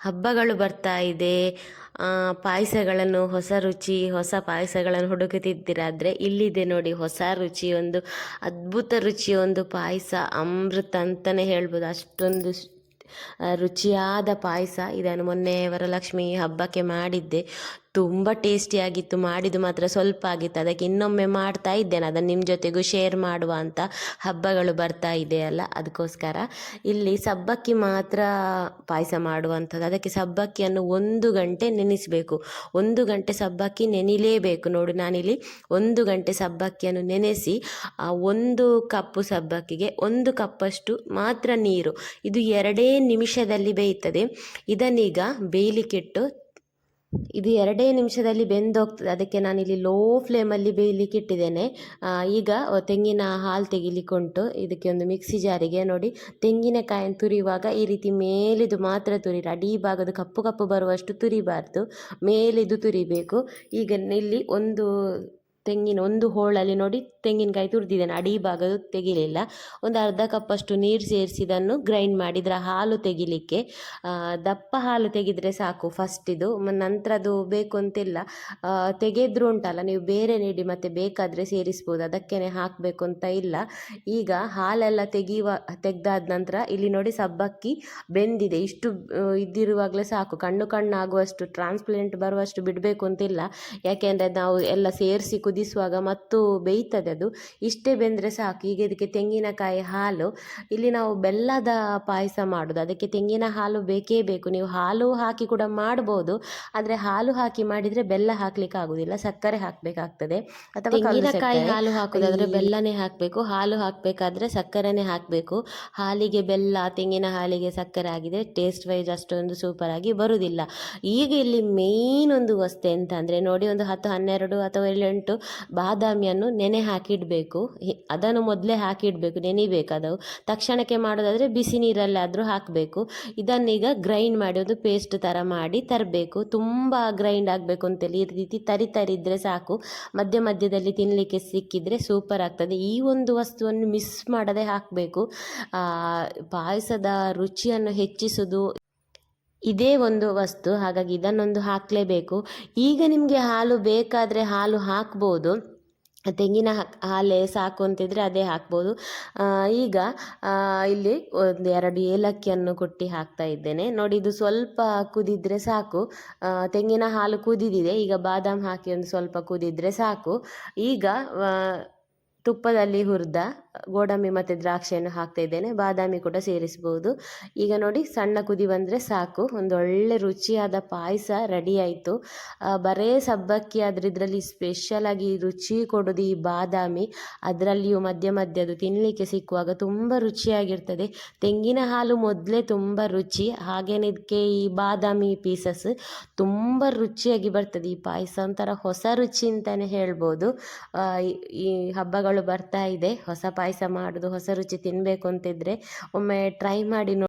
ಹಬ್ಬಗಳು ಬರ್ತಾ ಇದೆ. ಪಾಯಸಗಳನ್ನು, ಹೊಸ ರುಚಿ, ಹೊಸ ಪಾಯಸಗಳನ್ನು ಹುಡುಕುತ್ತಿದ್ದೀರಾದರೆ ಇಲ್ಲಿದೆ ನೋಡಿ, ಹೊಸ ರುಚಿ ಒಂದು, ಅದ್ಭುತ ರುಚಿ ಒಂದು ಪಾಯಸ, ಅಮೃತ ಅಂತಲೇ ಹೇಳ್ಬೋದು. ಅಷ್ಟೊಂದು ರುಚಿಯಾದ ಪಾಯಸ. ಇದನ್ನು ಮೊನ್ನೆ ವರಲಕ್ಷ್ಮಿ ಹಬ್ಬಕ್ಕೆ ಮಾಡಿದ್ದೆ. ತುಂಬ ಟೇಸ್ಟಿಯಾಗಿತ್ತು ಮಾಡಿದ್ದು ಮಾತ್ರ ಸ್ವಲ್ಪ ಆಗಿತ್ತು. ಅದಕ್ಕೆ ಇನ್ನೊಮ್ಮೆ ಮಾಡ್ತಾ ಇದ್ದೇನೆ. ಅದನ್ನು ನಿಮ್ಮ ಜೊತೆಗೂ ಶೇರ್ ಮಾಡುವ ಅಂತ ಹಬ್ಬಗಳು ಬರ್ತಾ ಇದೆಯಲ್ಲ ಅದಕ್ಕೋಸ್ಕರ. ಇಲ್ಲಿ ಸಬ್ಬಕ್ಕಿ ಮಾತ್ರ ಪಾಯಸ ಮಾಡುವಂಥದ್ದು. ಅದಕ್ಕೆ ಸಬ್ಬಕ್ಕಿಯನ್ನು ಒಂದು ಗಂಟೆ ನೆನೆಸಬೇಕು. ಒಂದು ಗಂಟೆ ಸಬ್ಬಕ್ಕಿ ನೆನಿಲೇಬೇಕು. ನೋಡಿ, ನಾನಿಲ್ಲಿ ಒಂದು ಗಂಟೆ ಸಬ್ಬಕ್ಕಿಯನ್ನು ನೆನೆಸಿ, ಆ ಒಂದು ಕಪ್ಪು ಸಬ್ಬಕ್ಕಿಗೆ ಒಂದು ಕಪ್ಪಷ್ಟು ಮಾತ್ರ ನೀರು. ಇದು ಎರಡೇ ನಿಮಿಷದಲ್ಲಿ ಬೇಯ್ತದೆ. ಇದನ್ನೀಗ ಬೇಯಲಿಕ್ಕಿಟ್ಟು ಇದು ಎರಡೇ ನಿಮಿಷದಲ್ಲಿ ಬೆಂದೋಗ್ತದೆ. ಅದಕ್ಕೆ ನಾನು ಇಲ್ಲಿ ಲೋ ಫ್ಲೇಮಲ್ಲಿ ಬೇಯಲಿಕ್ಕೆ ಇಟ್ಟಿದ್ದೇನೆ. ಈಗ ತೆಂಗಿನ ಹಾಲು ತೆಗಿಲಿಕ್ಕೆ ಉಂಟು ಇದಕ್ಕೆ ಒಂದು ಮಿಕ್ಸಿ ಜಾರಿಗೆ. ನೋಡಿ ತೆಂಗಿನಕಾಯನ್ನು ತುರಿಯುವಾಗ ಈ ರೀತಿ ಮೇಲಿದು ಮಾತ್ರ ತುರಿರಿ ಅಡಿ ಭಾಗದ ಕಪ್ಪು ಕಪ್ಪು ಬರುವಷ್ಟು ತುರಿಬಾರ್ದು. ಮೇಲಿದು ತುರಿಬೇಕು. ಈಗ ಇಲ್ಲಿ ಒಂದು ತೆಂಗಿನ ಒಂದು ಹೋಳಲ್ಲಿ ನೋಡಿ ತೆಂಗಿನಕಾಯಿ ತುರಿದಿದ್ದೇನೆ ಅಡಿ ಭಾಗದ ತೆಗಿಲಿಲ್ಲ. ಒಂದು ಅರ್ಧ ಕಪ್ಪಷ್ಟು ನೀರು ಸೇರಿಸಿ ಇದನ್ನು ಗ್ರೈಂಡ್ ಮಾಡಿದರೆ ಹಾಲು ತೆಗಿಲಿಕ್ಕೆ ದಪ್ಪ ಹಾಲು ತೆಗೆದರೆ ಸಾಕು ಫಸ್ಟಿದು ನಂತರ ಅದು ಬೇಕು ಅಂತಿಲ್ಲ. ತೆಗೆದ್ರು ಉಂಟಲ್ಲ, ನೀವು ಬೇರೆ ನೀಡಿ ಮತ್ತೆ ಬೇಕಾದರೆ ಸೇರಿಸ್ಬೋದು. ಅದಕ್ಕೇ ಹಾಕಬೇಕು ಅಂತ ಇಲ್ಲ. ಈಗ ಹಾಲೆಲ್ಲ ತೆಗೆಯುವ, ತೆಗೆದಾದ ನಂತರ ಇಲ್ಲಿ ನೋಡಿ ಸಬ್ಬಕ್ಕಿ ಬೆಂದಿದೆ. ಇಷ್ಟು ಇದ್ದಿರುವಾಗಲೇ ಸಾಕು. ಕಣ್ಣು ಕಣ್ಣಾಗುವಷ್ಟು ಟ್ರಾನ್ಸ್ಪ್ಲೆಂಟ್ ಬರುವಷ್ಟು ಬಿಡಬೇಕು ಅಂತಿಲ್ಲ. ಯಾಕೆಂದರೆ ನಾವು ಎಲ್ಲ ಸೇರಿಸಿ ಕುದಿಸುವಾಗ ಮತ್ತು ಬೇಯ್ತದೆ ಅದು. ಇಷ್ಟೇ ಬೆಂದರೆ ಸಾಕು. ಈಗ ಇದಕ್ಕೆ ತೆಂಗಿನಕಾಯಿ ಹಾಲು. ಇಲ್ಲಿ ನಾವು ಬೆಲ್ಲದ ಪಾಯಸ ಮಾಡೋದು. ಅದಕ್ಕೆ ತೆಂಗಿನ ಹಾಲು ಬೇಕೇ ಬೇಕು. ನೀವು ಹಾಲು ಹಾಕಿ ಕೂಡ ಮಾಡ್ಬೋದು. ಆದರೆ ಹಾಲು ಹಾಕಿ ಮಾಡಿದರೆ ಬೆಲ್ಲ ಹಾಕ್ಲಿಕ್ಕೆ ಆಗುದಿಲ್ಲ. ಸಕ್ಕರೆ ಹಾಕಬೇಕಾಗ್ತದೆ. ಅಥವಾ ತೆಂಗಿನಕಾಯಿ ಹಾಲು ಹಾಕೋದಾದ್ರೆ ಬೆಲ್ಲನೇ ಹಾಕಬೇಕು. ಹಾಲು ಹಾಕಬೇಕಾದ್ರೆ ಸಕ್ಕರೆನೇ ಹಾಕಬೇಕು. ಹಾಲಿಗೆ ಬೆಲ್ಲ ತೆಂಗಿನ ಹಾಲಿಗೆ ಸಕ್ಕರೆ ಆಗಿದೆ. ಟೇಸ್ಟ್ ವೈಸ್ ಅಷ್ಟೊಂದು ಸೂಪರ್ ಆಗಿ ಬರುವುದಿಲ್ಲ ಈಗ ಇಲ್ಲಿ ಮೇಯ್ನ್ ಒಂದು ವಸ್ತು ಎಂತ ಅಂದರೆ ನೋಡಿ ಒಂದು ಹತ್ತು ಹನ್ನೆರಡು ಅಥವಾ ಏಳೆಂಟು ಬಾದಾಮಿಯನ್ನು ನೆನೆ ಹಾಕಿಡಬೇಕು. ಅದನ್ನು ಮೊದಲೇ ಹಾಕಿಡಬೇಕು ಅದು ತಕ್ಷಣಕ್ಕೆ ಮಾಡೋದಾದರೆ ಬಿಸಿ ನೀರಲ್ಲಾದರೂ ಹಾಕಬೇಕು. ಇದನ್ನೀಗ ಗ್ರೈಂಡ್ ಮಾಡಿ, ಒಂದು ಪೇಸ್ಟ್ ಥರ ಮಾಡಿ ತರಬೇಕು. ತುಂಬ ಗ್ರೈಂಡ್ ಆಗಬೇಕು ಅಂತೇಳಿ ಈ ರೀತಿ ತರಿ ತರಿದ್ರೆ ಸಾಕು. ಮಧ್ಯ ಮಧ್ಯದಲ್ಲಿ ತಿನ್ನಲಿಕ್ಕೆ ಸಿಕ್ಕಿದರೆ ಸೂಪರ್ ಆಗ್ತದೆ. ಈ ಒಂದು ವಸ್ತುವನ್ನು ಮಿಸ್ ಮಾಡದೆ ಹಾಕಬೇಕು. ಪಾಯಸದ ರುಚಿಯನ್ನು ಹೆಚ್ಚಿಸುವುದು ಇದೇ ಒಂದು ವಸ್ತು, ಹಾಗಾಗಿ ಇದನ್ನೊಂದು ಹಾಕಲೇಬೇಕು. ಈಗ ನಿಮಗೆ ಹಾಲು ಬೇಕಾದರೆ ಹಾಲು ಹಾಕ್ಬೋದು. ತೆಂಗಿನ ಹಾಲೆ ಸಾಕು ಅಂತಿದ್ರೆ ಅದೇ ಹಾಕ್ಬೋದು. ಈಗ ಇಲ್ಲಿ ಒಂದು ಎರಡು ಏಲಕ್ಕಿಯನ್ನು ಕೊಟ್ಟು ಹಾಕ್ತಾ ಇದ್ದೇನೆ. ನೋಡಿ, ಇದು ಸ್ವಲ್ಪ ಕುದಿದ್ರೆ ಸಾಕು. ತೆಂಗಿನ ಹಾಲು ಕುದಿದಿದೆ. ಈಗ ಬಾದಾಮ್ ಹಾಕಿ ಒಂದು ಸ್ವಲ್ಪ ಕುದಿದ್ರೆ ಸಾಕು. ಈಗ ತುಪ್ಪದಲ್ಲಿ ಹುರಿದ ಗೋಡಂಬಿ ಮತ್ತು ದ್ರಾಕ್ಷಿಯನ್ನು ಹಾಕ್ತಾ ಇದ್ದೇನೆ. ಬಾದಾಮಿ ಕೂಡ ಸೇರಿಸ್ಬೋದು ಈಗ ನೋಡಿ, ಸಣ್ಣ ಕುದಿ ಬಂದರೆ ಸಾಕು. ಒಂದು ಒಳ್ಳೆ ರುಚಿಯಾದ ಪಾಯಸ ರೆಡಿ ಆಯಿತು. ಬರೇ ಸಬ್ಬಕ್ಕಿ, ಆದರೆ ಇದರಲ್ಲಿ ಸ್ಪೆಷಲಾಗಿ ರುಚಿ ಕೊಡೋದು ಈ ಬಾದಾಮಿ. ಅದರಲ್ಲಿಯೂ ಮಧ್ಯ ಮಧ್ಯ ಅದು ತಿನ್ನಲಿಕ್ಕೆ ಸಿಕ್ಕುವಾಗ ತುಂಬ ರುಚಿಯಾಗಿರ್ತದೆ. ತೆಂಗಿನ ಹಾಲು ಮೊದಲೇ ತುಂಬ ರುಚಿ. ಹಾಗೇನೆ ಇದಕ್ಕೆ ಈ ಬಾದಾಮಿ ಪೀಸಸ್ ತುಂಬ ರುಚಿಯಾಗಿ ಬರ್ತದೆ. ಈ ಪಾಯಸ ಒಂಥರ ಹೊಸ ರುಚಿ ಅಂತಲೇ ಹೇಳ್ಬೋದು. ಈ ಹಬ್ಬಗಳು ಬರ್ತಾ ಇದೆ. ಹೊಸ ಪಾಯಸ ಮಾಡೋದು ಹೊಸ ರುಚಿ ತಿನ್ನಬೇಕು ಅಂತಿದ್ರೆ ಒಮ್ಮೆ ಟ್ರೈ ಮಾಡಿ ನೋಡಿ